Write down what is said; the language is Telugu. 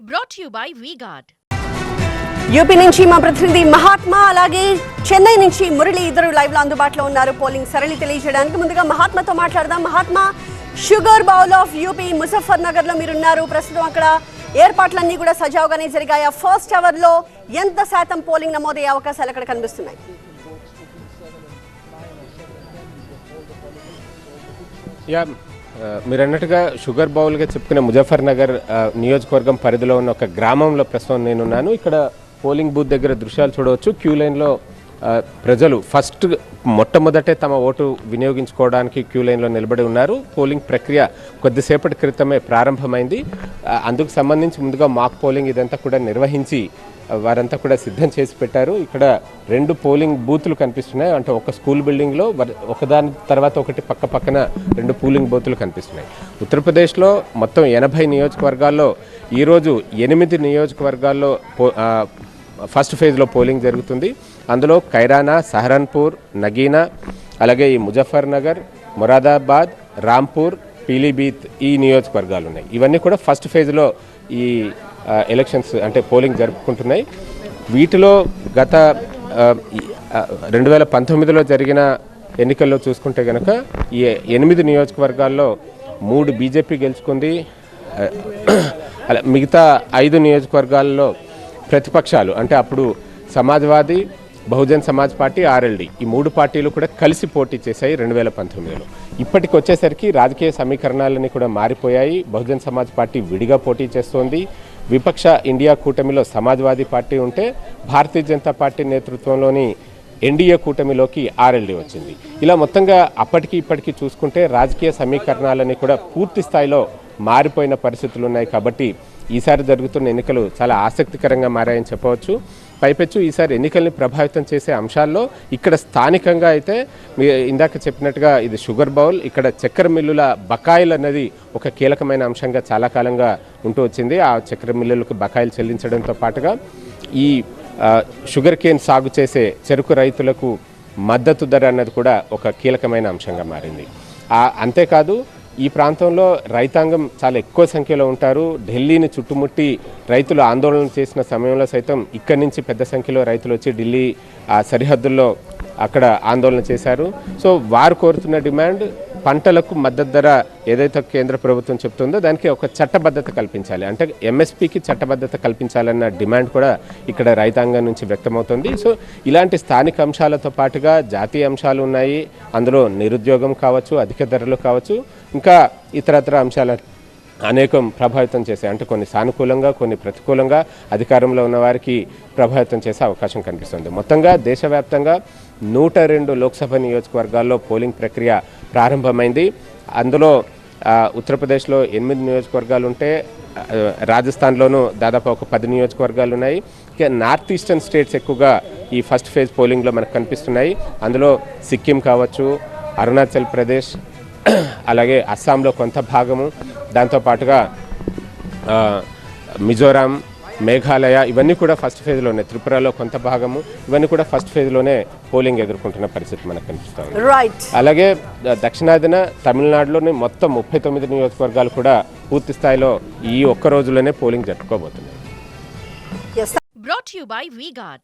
brought to you by VGuard. UP నుంచి మా ప్రతినిధి మహాత్మా అలాగే చెన్నై నుంచి మురళి ఇద్దరు లైవ్లో అందుబాటులో ఉన్నారు. పోలింగ్ సరళి తెలియజేయడానికి ముందుగా మహాత్మాతో మాట్లాడదాం. Mahatma sugar bowl of UP Muzaffar నగర్లో మీరున్నారు. ప్రస్తుతం అక్కడ ఏర్పాట్లన్నీ కూడా సజావుగానే జరిగాయి? ఫస్ట్ అవర్లో ఎంత శాతం పోలింగ్ నమోదయ్యే అవకాశాలు అక్కడ కనిపిస్తున్నాయి? యా మీరు అన్నట్టుగా షుగర్ బౌల్గా చెప్పుకునే ముజఫర్ నగర్ నియోజకవర్గం పరిధిలో ఉన్న ఒక గ్రామంలో ప్రస్తుతం నేనున్నాను. ఇక్కడ పోలింగ్ బూత్ దగ్గర దృశ్యాలు చూడవచ్చు. క్యూ లైన్లో ప్రజలు ఫస్ట్ మొట్టమొదటే తమ ఓటు వినియోగించుకోవడానికి క్యూ లైన్లో నిలబడి ఉన్నారు. పోలింగ్ ప్రక్రియ కొద్దిసేపటి క్రితమే ప్రారంభమైంది. అందుకు సంబంధించి ముందుగా మాక్ పోలింగ్ ఇదంతా కూడా నిర్వహించి వారంతా కూడా సిద్ధం చేసి పెట్టారు. ఇక్కడ రెండు పోలింగ్ బూతులు కనిపిస్తున్నాయి. అంటే ఒక స్కూల్ బిల్డింగ్లో వర్- ఒకదాని తర్వాత ఒకటి పక్క పక్కన రెండు పోలింగ్ బూతులు కనిపిస్తున్నాయి. ఉత్తరప్రదేశ్లో మొత్తం ఎనభై నియోజకవర్గాల్లో ఈరోజు ఎనిమిది నియోజకవర్గాల్లో పో ఫస్ట్ ఫేజ్లో పోలింగ్ జరుగుతుంది. అందులో కైరానా సహరన్పూర్ నగీనా అలాగే ఈ ముజఫర్ నగర్ మొరాదాబాద్ రాంపూర్ పీలీభీత్ ఈ నియోజకవర్గాలు ఉన్నాయి ఇవన్నీ కూడా ఫస్ట్ ఫేజ్లో ఈ ఎలక్షన్స్ అంటే పోలింగ్ జరుపుకుంటున్నాయి. వీటిలో గత రెండు వేల పంతొమ్మిదిలో జరిగిన ఎన్నికల్లో చూసుకుంటే కనుక ఈ ఎనిమిది నియోజకవర్గాల్లో మూడు బీజేపీ గెలుచుకుంది. అలా మిగతా ఐదు నియోజకవర్గాల్లో ప్రతిపక్షాలు అంటే అప్పుడు సమాజ్వాదీ బహుజన్ సమాజ్ పార్టీ ఆర్ఎల్డి ఈ మూడు పార్టీలు కూడా కలిసి పోటీ చేశాయి రెండు వేల పంతొమ్మిదిలో. ఇప్పటికి వచ్చేసరికి రాజకీయ సమీకరణాలన్నీ కూడా మారిపోయాయి. బహుజన్ సమాజ్ పార్టీ విడిగా పోటీ చేస్తోంది. విపక్ష ఇండియా కూటమిలో సమాజ్వాదీ పార్టీ ఉంటే భారతీయ జనతా పార్టీ నేతృత్వంలోని ఎన్డీఏ కూటమిలోకి ఆర్ఎల్డీ వచ్చింది. ఇలా మొత్తంగా అప్పటికి ఇప్పటికి చూసుకుంటే రాజకీయ సమీకరణాలన్నీ కూడా పూర్తి స్థాయిలో మారిపోయిన పరిస్థితులు ఉన్నాయి కాబట్టి ఈసారి జరుగుతున్న ఎన్నికలు చాలా ఆసక్తికరంగా మారాయని చెప్పవచ్చు. పైపెచ్చు ఈసారి ఎన్నికల్ని ప్రభావితం చేసే అంశాల్లో ఇక్కడ స్థానికంగా అయితే మీ ఇందాక చెప్పినట్టుగా ఇది షుగర్ బౌల్ ఇక్కడ చక్కెర మిల్లుల బకాయిలు అన్నది ఒక కీలకమైన అంశంగా చాలా కాలంగా ఉంటూ వచ్చింది. ఆ చక్కెర మిల్లులకు బకాయిలు చెల్లించడంతో పాటుగా ఈ షుగర్ కేన్ సాగు చేసే చెరుకు రైతులకు మద్దతు ధర అన్నది కూడా ఒక కీలకమైన అంశంగా మారింది. అంతేకాదు ఈ ప్రాంతంలో రైతాంగం చాలా ఎక్కువ సంఖ్యలో ఉంటారు. ఢిల్లీని చుట్టుముట్టి రైతులు ఆందోళన చేసిన సమయంలో సైతం ఇక్కడి నుంచి పెద్ద సంఖ్యలో రైతులు వచ్చి ఢిల్లీ ఆ సరిహద్దుల్లో అక్కడ ఆందోళన చేశారు. సో వారు కోరుతున్న డిమాండ్ పంటలకు మద్దతు ధర ఏదైతే కేంద్ర ప్రభుత్వం చెప్తుందో దానికి ఒక చట్టబద్ధత కల్పించాలి. అంటే ఎంఎస్పికి చట్టబద్ధత కల్పించాలన్న డిమాండ్ కూడా ఇక్కడ రైతాంగం నుంచి వ్యక్తమవుతుంది. సో ఇలాంటి స్థానిక అంశాలతో పాటుగా జాతీయ అంశాలు ఉన్నాయి. అందులో నిరుద్యోగం కావచ్చు అధిక ధరలు కావచ్చు ఇంకా ఇతరత్ర అంశాల అనేకం ప్రభావితం చేశాయి. అంటే కొన్ని సానుకూలంగా కొన్ని ప్రతికూలంగా అధికారంలో ఉన్న వారికి ప్రభావితం చేసే అవకాశం కనిపిస్తుంది. మొత్తంగా దేశవ్యాప్తంగా నూట రెండు లోక్సభ నియోజకవర్గాల్లో పోలింగ్ ప్రక్రియ ప్రారంభమైంది. అందులో ఉత్తరప్రదేశ్లో ఎనిమిది నియోజకవర్గాలు ఉంటే రాజస్థాన్లోనూ దాదాపు ఒక పది నియోజకవర్గాలు ఉన్నాయి ఇక నార్త్ ఈస్టర్న్ స్టేట్స్ ఎక్కువగా ఈ ఫస్ట్ ఫేజ్ పోలింగ్లో మనకు కనిపిస్తున్నాయి. అందులో సిక్కిం కావచ్చు అరుణాచల్ ప్రదేశ్ అలాగే అస్సాంలో కొంత భాగము. దాంతోపాటుగా మిజోరాం మేఘాలయ ఇవన్నీ కూడా ఫస్ట్ ఫేజ్లో ఉన్నాయి త్రిపురలో కొంత భాగము ఇవన్నీ కూడా ఫస్ట్ ఫేజ్లోనే పోలింగ్ ఎదుర్కొంటున్న పరిస్థితి మనకు కనిపిస్తుంది రైట్ అలాగే దక్షిణాదిన తమిళనాడులోని మొత్తం ముప్పై తొమ్మిది నియోజకవర్గాలు కూడా పూర్తి స్థాయిలో ఈ ఒక్క రోజులోనే పోలింగ్ జరుపుకోబోతున్నాయి. ఎస్ Brought to you by VGuard.